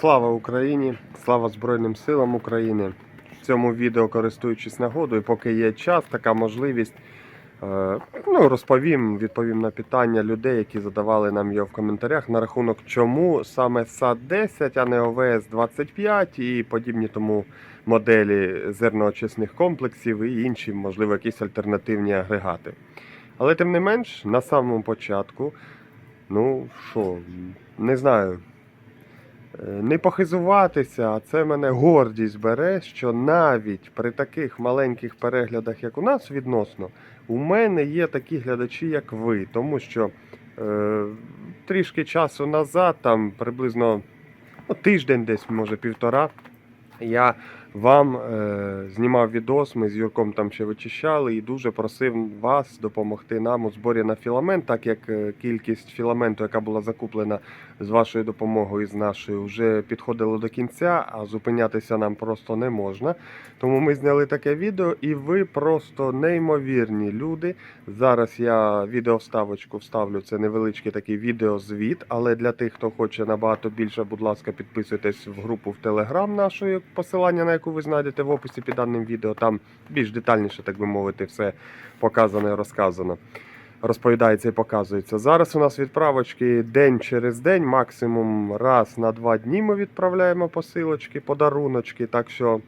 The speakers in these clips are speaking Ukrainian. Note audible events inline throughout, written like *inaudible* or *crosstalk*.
Слава Україні! Слава Збройним силам України! В цьому відео, користуючись нагодою, поки є час, така можливість, е, ну, розповім, відповім на питання людей, які задавали нам його в коментарях на рахунок, чому саме САД 10, а не ОВС 25 і подібні тому моделі зерноочисних комплексів і інші, можливо, якісь альтернативні агрегати. Але тим не менш, на самому початку, ну що, не знаю. Е, Не похизуватися, а це мене гордість бере, що навіть при таких маленьких переглядах, як у нас відносно, у мене є такі глядачі, як ви. Тому що е, трішки часу назад, там приблизно ну, тиждень, десь, може півтора, я вам е, знімав відос, ми з Юрком там ще вичищали і дуже просив вас допомогти нам у зборі на філамент, так як е, кількість філаменту, яка була закуплена з вашою допомогою і з нашою, вже підходила до кінця, а зупинятися нам просто не можна. Тому ми зняли таке відео, і ви просто неймовірні люди. Зараз я відеовставочку вставлю. Це невеличкий такий відеозвіт, але для тих, хто хоче набагато більше, будь ласка, підписуйтесь в групу в Телеграм нашої посилання, на яку ви знайдете в описі під даним відео. Там більш детальніше, так би мовити, все показано і розказано. Розповідається і показується. Зараз у нас відправочки день через день, максимум раз на два дні ми відправляємо посилочки, подаруночки. Так що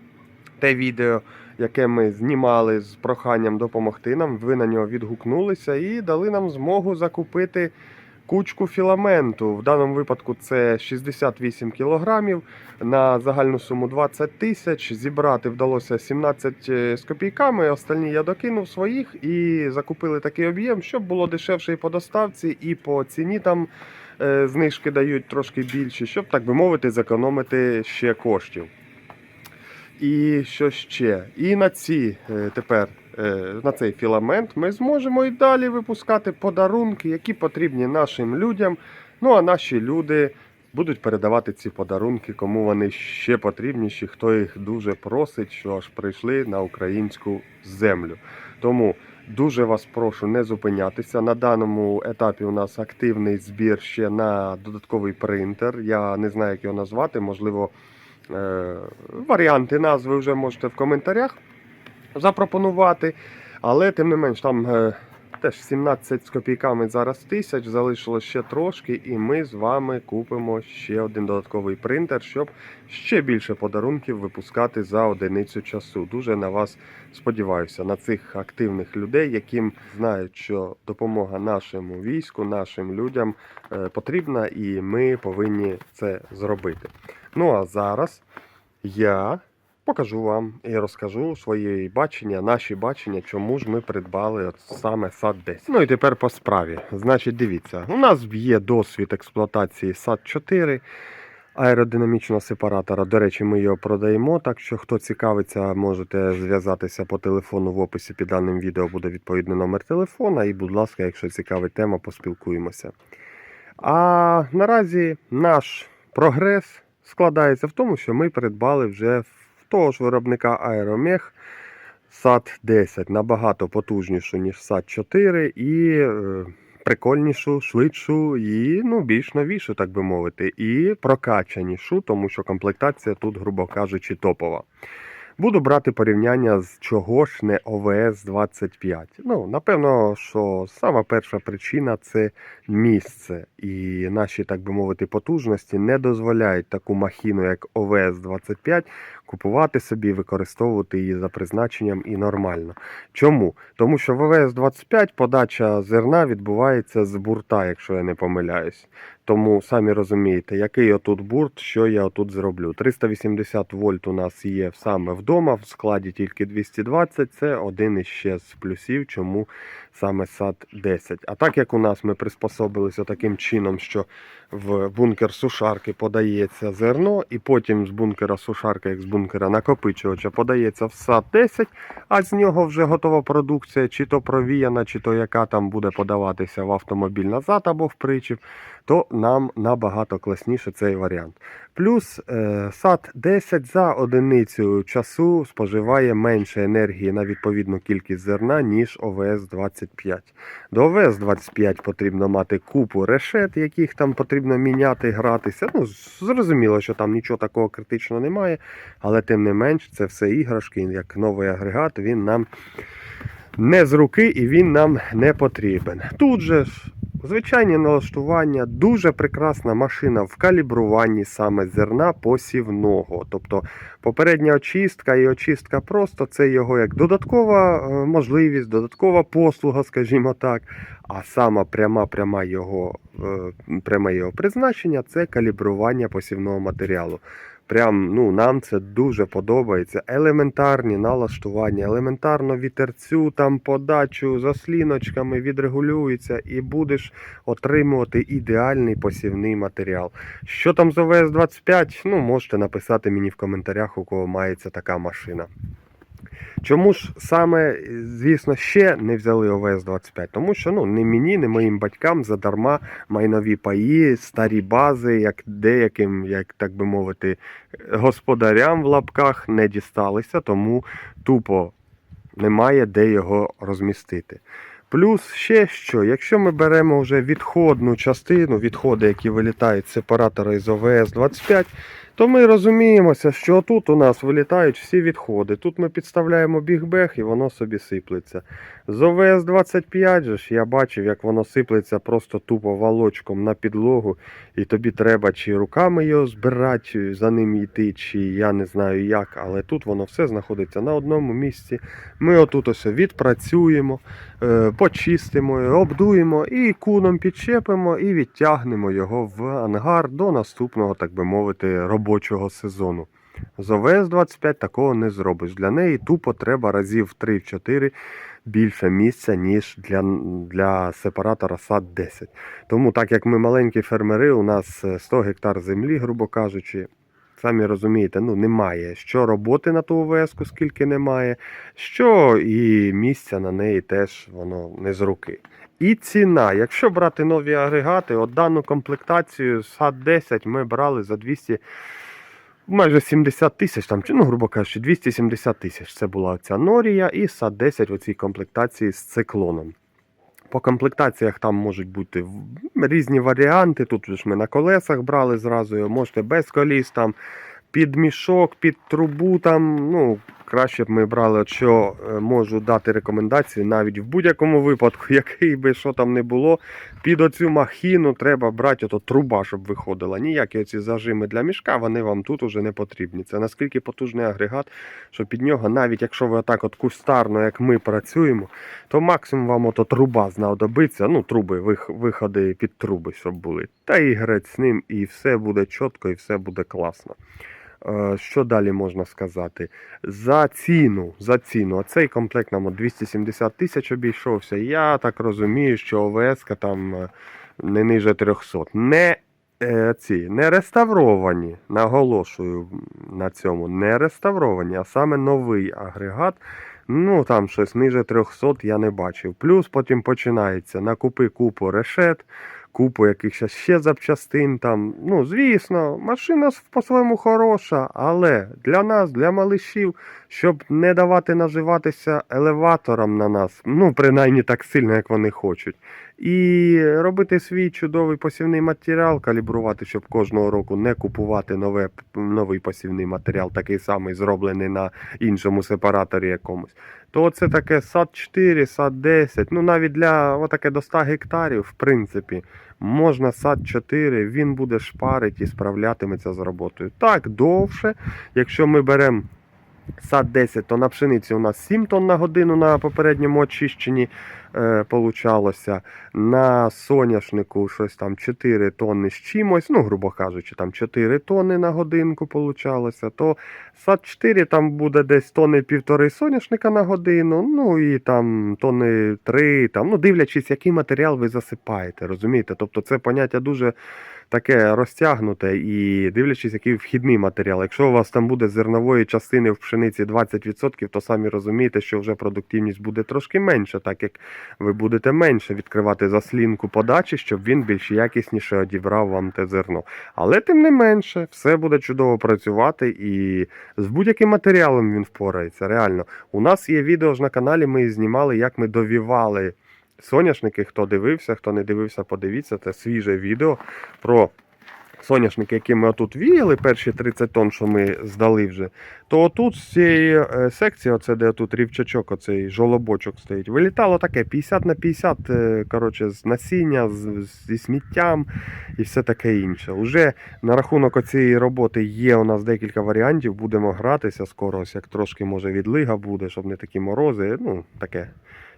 те відео, яке ми знімали з проханням допомогти нам, ви на нього відгукнулися і дали нам змогу закупити кучку філаменту. В даному випадку це 68 кілограмів на загальну суму 20 тисяч. Зібрати вдалося 17 з копійками. Остальні я докинув своїх і закупили такий об'єм, щоб було дешевше і по доставці, і по ціні там е, знижки дають трошки більші, щоб, так би мовити, зекономити ще коштів. І що ще? І на ці е, тепер е, на цей філамент ми зможемо і далі випускати подарунки, які потрібні нашим людям. Ну а наші люди будуть передавати ці подарунки, кому вони ще потрібніші, хто їх дуже просить, що аж прийшли на українську землю. Тому дуже вас прошу не зупинятися. На даному етапі у нас активний збір ще на додатковий принтер. Я не знаю, як його назвати, можливо. Е, Варіанти назви вже можете в коментарях запропонувати. Але тим не менш, там е, теж 17 з копійками зараз тисяч, залишилось ще трошки, і ми з вами купимо ще один додатковий принтер, щоб ще більше подарунків випускати за одиницю часу. Дуже на вас сподіваюся, на цих активних людей, яким знають, що допомога нашому війську, нашим людям е, потрібна, і ми повинні це зробити. Ну а зараз я покажу вам і розкажу своє бачення, наші бачення, чому ж ми придбали от саме сад 10. Ну і тепер по справі. Значить, дивіться, у нас є досвід експлуатації сад 4 аеродинамічного сепаратора. До речі, ми його продаємо. Так що, хто цікавиться, можете зв'язатися по телефону в описі під даним відео буде відповідний номер телефона. І, будь ласка, якщо цікавить тема, поспілкуємося. А наразі наш прогрес складається в тому, що ми придбали вже в того ж виробника Aeromech SAT 10 набагато потужнішу, ніж SAT 4, і е, прикольнішу, швидшу і ну, більш новішу, так би мовити, і прокачанішу, тому що комплектація тут, грубо кажучи, топова. Буду брати порівняння з чого ж не ОВС 25. Ну, напевно, що сама перша причина це місце. І наші, так би мовити, потужності не дозволяють таку махіну, як ОВС 25, купувати собі, використовувати її за призначенням і нормально. Чому? Тому що в ОВС 25 подача зерна відбувається з бурта, якщо я не помиляюсь. Тому самі розумієте, який отут бурт, що я отут зроблю. 380 вольт у нас є саме вдома, в складі тільки 220. Це один іще з плюсів, чому саме сад 10. А так як у нас ми приспособилися таким чином, що в бункер сушарки подається зерно, і потім з бункера сушарки, як з бункера накопичувача, подається в сад 10, а з нього вже готова продукція, чи то провіяна, чи то яка там буде подаватися в автомобіль назад або в причіп то нам набагато класніше цей варіант. Плюс е, сад 10 за одиницю часу споживає менше енергії на відповідну кількість зерна, ніж ОВС 25. До ОВС 25 потрібно мати купу решет, яких там потрібно міняти, гратися. Ну, зрозуміло, що там нічого такого критичного немає, але тим не менш, це все іграшки, як новий агрегат, він нам не з руки і він нам не потрібен. Тут же ж звичайні налаштування, дуже прекрасна машина в калібруванні саме зерна посівного. Тобто попередня очистка і очистка просто це його як додаткова е, можливість, додаткова послуга, скажімо так. А сама пряма, пряма його, е, пряме його призначення це калібрування посівного матеріалу. Прям ну, нам це дуже подобається. Елементарні налаштування, елементарно вітерцю, там подачу засліночками відрегулюється і будеш отримувати ідеальний посівний матеріал. Що там з ОВС 25? Ну, можете написати мені в коментарях, у кого мається така машина. Чому ж саме, звісно, ще не взяли ОВС 25? Тому що ну, не мені, не моїм батькам задарма майнові паї, старі бази, як деяким, як так би мовити, господарям в лапках не дісталися, тому тупо немає де його розмістити. Плюс ще що, якщо ми беремо вже відходну частину, відходи, які вилітають з сепаратора із ОВС 25, то ми розуміємося, що тут у нас вилітають всі відходи. Тут ми підставляємо бігбег і воно собі сиплеться. З ОВС 25 же ж я бачив, як воно сиплеться просто тупо валочком на підлогу, і тобі треба чи руками його збирати, за ним йти, чи я не знаю як, але тут воно все знаходиться на одному місці. Ми отут ось відпрацюємо, е, почистимо, обдуємо і куном підчепимо і відтягнемо його в ангар до наступного, так би мовити, робочого сезону. З ОВС 25 такого не зробиш. Для неї тупо треба разів 3-4 більше місця, ніж для, для сепаратора сад 10. Тому, так як ми маленькі фермери, у нас е, 100 гектар землі, грубо кажучи, самі розумієте, ну немає що роботи на ту ОВС, скільки немає, що і місця на неї теж воно не з руки. І ціна. Якщо брати нові агрегати, от дану комплектацію сад 10 ми брали за 200 майже 70 тисяч, там, ну, грубо кажучи, 270 тисяч. Це була ця Норія і сад 10 у цій комплектації з циклоном. По комплектаціях там можуть бути різні варіанти. Тут ж ми на колесах брали зразу, можете без коліс, там, під мішок, під трубу. Там, ну, краще б ми брали, що е, можу дати рекомендації навіть в будь-якому випадку, *laughs* який би що там не було. Під оцю махіну треба брати ото труба, щоб виходила. Ніякі оці зажими для мішка, вони вам тут уже не потрібні. Це наскільки потужний агрегат, що під нього, навіть якщо ви отак от кустарно, як ми працюємо, то максимум вам ото труба знадобиться. Ну, труби, виходи під труби, щоб були. Та і грець з ним, і все буде чітко, і все буде класно. Е, Що далі можна сказати? За ціну, за ціну, оцей комплект нам 270 тисяч обійшовся. Я так розумію, що ОВС там е, не ниже 300. Не е, ці не реставровані, наголошую на цьому, не реставровані, а саме новий агрегат. Ну там щось ниже 300 я не бачив. Плюс потім починається накупи купу решет, купу якихось ще запчастин. Там. Ну, звісно, машина по-своєму хороша, але для нас, для малишів, щоб не давати наживатися елеваторам на нас, ну, принаймні так сильно, як вони хочуть. І робити свій чудовий посівний матеріал, калібрувати, щоб кожного року не купувати нове, новий посівний матеріал, такий самий зроблений на іншому сепараторі якомусь. То це таке сад 4, сад 10. Ну навіть для отаке до 100 гектарів, в принципі, можна сад 4, він буде шпарити і справлятиметься з роботою. Так, довше, якщо ми беремо. Сад 10, то на пшениці у нас 7 тонн на годину на попередньому очищенні е, получалося. На соняшнику щось там 4 тонни з чимось, ну, грубо кажучи, там 4 тонни на годинку получалося. То сад 4 там буде десь тонни півтори соняшника на годину, ну і там тонни 3, там, ну, дивлячись, який матеріал ви засипаєте, розумієте? Тобто це поняття дуже таке розтягнуте і дивлячись, який вхідний матеріал. Якщо у вас там буде зернової частини в пшениці 20%, то самі розумієте, що вже продуктивність буде трошки менша, так як ви будете менше відкривати заслінку подачі, щоб він більш якісніше одібрав вам те зерно. Але тим не менше, все буде чудово працювати і з будь-яким матеріалом він впорається. Реально, у нас є відео ж на каналі. Ми знімали, як ми довівали соняшники. Хто дивився, хто не дивився, подивіться. Це свіже відео про соняшники, які ми отут віяли, перші 30 тонн, що ми здали вже. То отут з цієї е, секції, оце де тут рівчачок, оцей жолобочок стоїть, вилітало таке 50 на 50, е, коротше, з насіння, з, зі сміттям і все таке інше. Уже на рахунок цієї роботи є у нас декілька варіантів. Будемо гратися скоро, ось як трошки може відлига буде, щоб не такі морози. Ну, таке.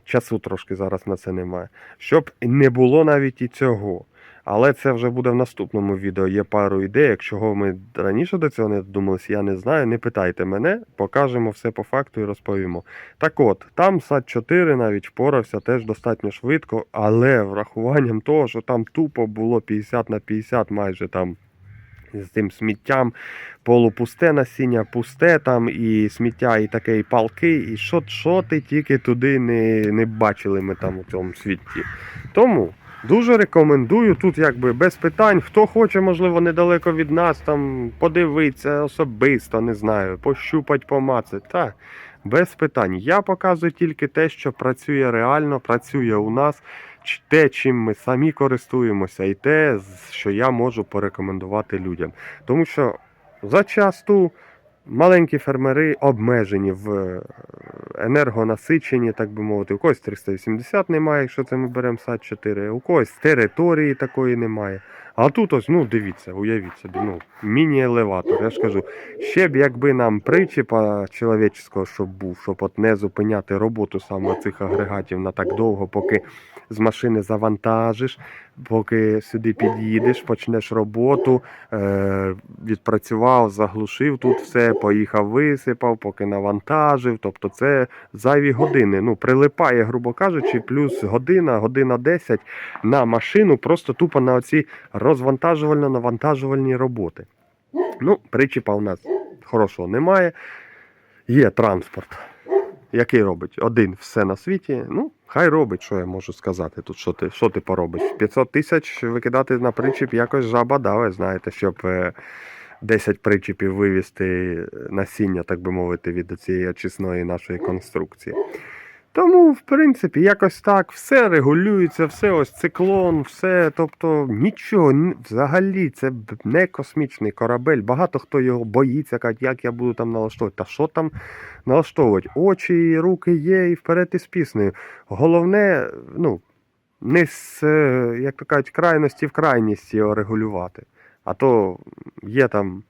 Часу трошки зараз на це немає. Щоб не було навіть і цього. Але це вже буде в наступному відео. Є пару ідей. Якщо ми раніше до цього не додумалися, я не знаю. Не питайте мене, покажемо все по факту і розповімо. Так от, там сад 4 навіть впорався теж достатньо швидко, але врахуванням того, що там тупо було 50 на 50 майже там. З тим сміттям, полупусте насіння, пусте там, і сміття, і таке, і палки, і що, що ти тільки туди не, не бачили ми там у цьому світі. Тому дуже рекомендую тут якби без питань. Хто хоче, можливо, недалеко від нас, там подивитися особисто, не знаю, пощупать, помацати. Та, без питань. Я показую тільки те, що працює реально, працює у нас, те, чим ми самі користуємося, і те, що я можу порекомендувати людям. Тому що зачасту маленькі фермери обмежені в е, енергонасиченні, так би мовити. У когось 380 немає, якщо це ми беремо сад 4, у когось території такої немає. А тут ось, ну дивіться, уявіть собі, ну, міні-елеватор. Я ж кажу, ще б якби нам причіпа чоловічого, щоб був, щоб от не зупиняти роботу саме цих агрегатів на так довго, поки з машини завантажиш, поки сюди під'їдеш, почнеш роботу, е- відпрацював, заглушив тут все, поїхав, висипав, поки навантажив. Тобто це зайві години. Ну, прилипає, грубо кажучи, плюс година, година 10 на машину, просто тупо на оці розвантажувально-навантажувальні роботи. Ну, причіпа у нас хорошого немає. Є транспорт, який робить один все на світі. Ну, хай робить, що я можу сказати. Тут що ти, що ти поробиш? 500 тисяч викидати на причіп якось жаба даве, знаєте, щоб е, 10 причіпів вивізти насіння, так би мовити, від цієї очисної нашої конструкції. Тому, в принципі, якось так, все регулюється, все ось циклон, все, тобто нічого, взагалі, це не космічний корабель. Багато хто його боїться, кажуть, як я буду там налаштовувати. Та що там налаштовувати? Очі, і руки є і вперед із піснею. Головне, ну, не з, е, як то кажуть, крайності в крайність його регулювати. А то є там.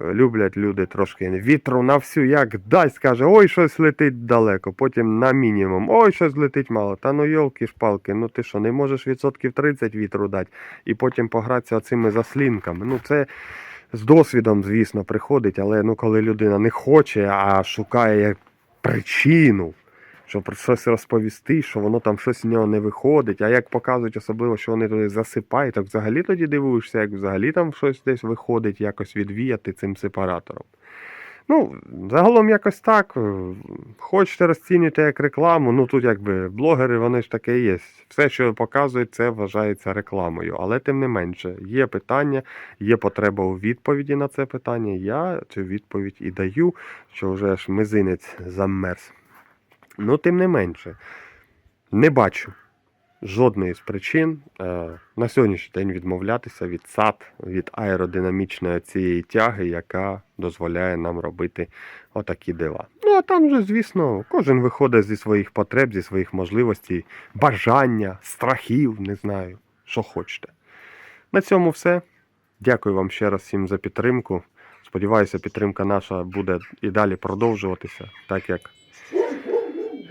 Люблять люди трошки вітру на всю, як дасть, каже, ой, щось летить далеко, потім на мінімум, ой, щось летить мало. Та ну йолки ж палки, ну ти що, не можеш відсотків 30 вітру дати і потім погратися цими заслінками. Ну це з досвідом, звісно, приходить, але ну коли людина не хоче, а шукає причину, щоб щось розповісти, що воно там щось з нього не виходить. А як показують, особливо, що вони туди засипають, так взагалі тоді дивуєшся, як взагалі там щось десь виходить, якось відвіяти цим сепаратором. Ну, загалом якось так. Хочете розцінюйте як рекламу. Ну тут якби блогери, вони ж таке є. Все, що показують, це вважається рекламою. Але тим не менше, є питання, є потреба у відповіді на це питання. Я цю відповідь і даю, що вже ж мизинець замерз. Ну, тим не менше, не бачу жодної з причин е, на сьогоднішній день відмовлятися від САД, від аеродинамічної цієї тяги, яка дозволяє нам робити отакі дива. Ну, а там же, звісно, кожен виходить зі своїх потреб, зі своїх можливостей, бажання, страхів, не знаю, що хочете. На цьому все. Дякую вам ще раз всім за підтримку. Сподіваюся, підтримка наша буде і далі продовжуватися, так як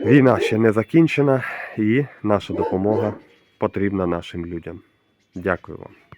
війна ще не закінчена, і наша допомога потрібна нашим людям. Дякую вам.